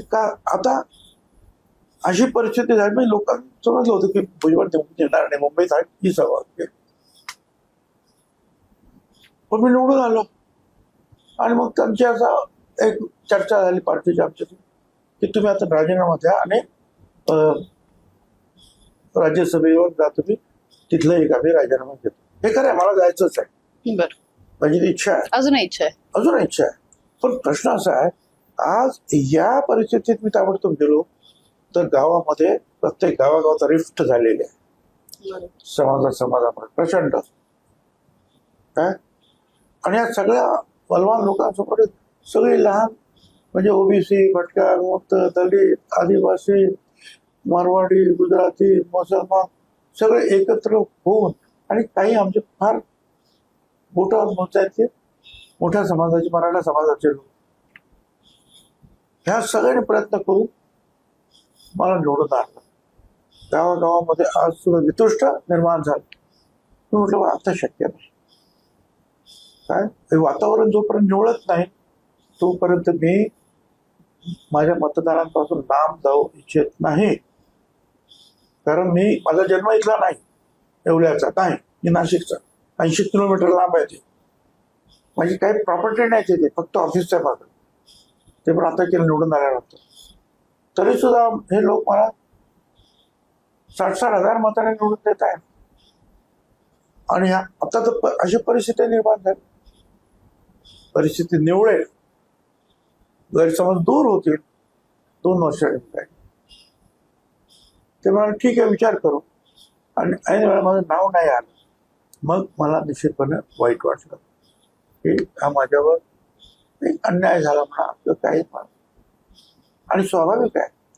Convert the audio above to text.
का आता अशी परिस्थिती झाली म्हणजे लोकांना समजलं होतं की भुजबळ निवडून येणार नाही मुंबईत आहे ही सभा पण मी निवडून आलो. आणि मग त्यांची असं एक चर्चा झाली पार्टीच्या आमच्यात की तुम्ही आता राजीनामा द्या आणि राज्यसभेवर जा तुम्ही तिथलं एक आम्ही राजीनामा घेतो. हे खरं आहे मला जायचंच आहे. माझी ती इच्छा आहे. अजून इच्छा आहे. अजून इच्छा आहे. पण प्रश्न असा आहे आज या परिस्थितीत मी ताबडतोब गेलो तर गावामध्ये प्रत्येक गावागावात रिफ्ट झालेली आहे समाजा समाजामध्ये प्रचंड. काय आणि या सगळ्या बलवान लोकांसमोर सगळी लहान म्हणजे ओबीसी भटक्या मुक्त दलित आदिवासी मारवाडी गुजराती मुसलमान सगळे एकत्र होऊन आणि काही आमचे फार मोर्चाचे मोठ्या समाजाचे मराठा समाजाचे लोक. ह्या सगळ्यांनी प्रयत्न करून मला निवडून आणलं. गावागावामध्ये आज सुद्धा वितुष्ट निर्माण झालं. मी म्हटलं आता शक्य नाही. काय? हे वातावरण जोपर्यंत निवडत नाही तोपर्यंत मी माझ्या मतदारांपासून लांब जाऊ इच्छित नाही. कारण मी माझा जन्म इथला नाही एवढ्याचा नाही मी नाशिकचा. ऐंशी किलोमीटर लांब आहे ते. माझी काही प्रॉपर्टी नाही तिथे फक्त ऑफिसच्या मागं. ते पण आता केलं निवडून आल्यानंतर तरी सुद्धा हे लोक मला साठ साठ हजार मताने निवडून देत आहेत. आणि ह्या- आता तर अशी परिस्थिती निर्माण झाली. परिस्थिती निवडेल गैरसमज दूर होतील. दोन वर्ष काय. ते म्हणाले ठीक आहे विचार करू. आणि ऐन वेळा माझं नाव नाही आलं. मग मला निश्चितपणे वाईट वाटलं. की हा माझ्यावर एक अन्याय झाला म्हणा. काही पण आणि स्वाभाविक आहे.